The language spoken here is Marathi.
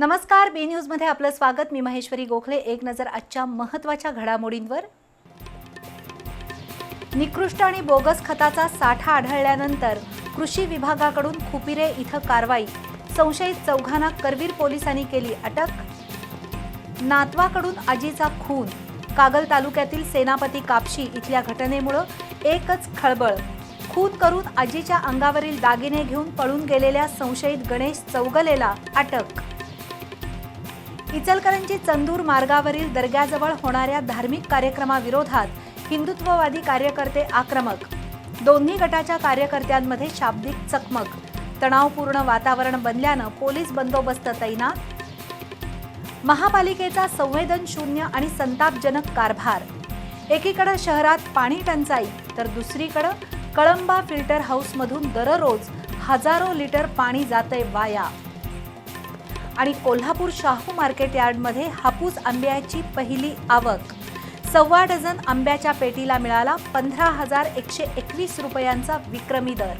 नमस्कार बी न्यूजमध्ये आपलं स्वागत. मी महेश्वरी गोखले. एक नजर आजच्या महत्त्वाच्या घडामोडींवर. निकृष्ट आणि बोगस खताचा साठा आढळल्यानंतर कृषी विभागाकडून खुपिरे इथं कारवाई. संशयित चौघांना करवीर पोलिसांनी केली अटक. नातवाकडून आजीचा खून. कागल तालुक्यातील सेनापती कापशी इथल्या घटनेमुळं एकच खळबळ. खून करून आजीच्या अंगावरील दागिने घेऊन पळून गेलेल्या संशयित गणेश चौगलेला अटक. इचलकरंजी चंदूर मार्गावरील दर्ग्याजवळ होणाऱ्या धार्मिक कार्यक्रमाविरोधात हिंदुत्ववादी कार्यकर्ते आक्रमक. दोन्ही गटाच्या कार्यकर्त्यांमध्ये शाब्दिक चकमक. तणावपूर्ण वातावरण बनल्यानं पोलीस बंदोबस्त तैनात. महापालिकेचा संवेदनशून्य आणि संतापजनक कारभार. एकीकडं शहरात पाणी टंचाई तर दुसरीकडं कळंबा फिल्टर हाऊसमधून दररोज हजारो लिटर पाणी जातंय वाया. आणि कोल्हापूर शाहू मार्केट यार्डमध्ये हापूस आंब्याची पहिली आवक. सव्वा डझन आंब्याच्या पेटीला मिळाला पंधरा हजार एकशे एकवीस रुपयांचा विक्रमी दर.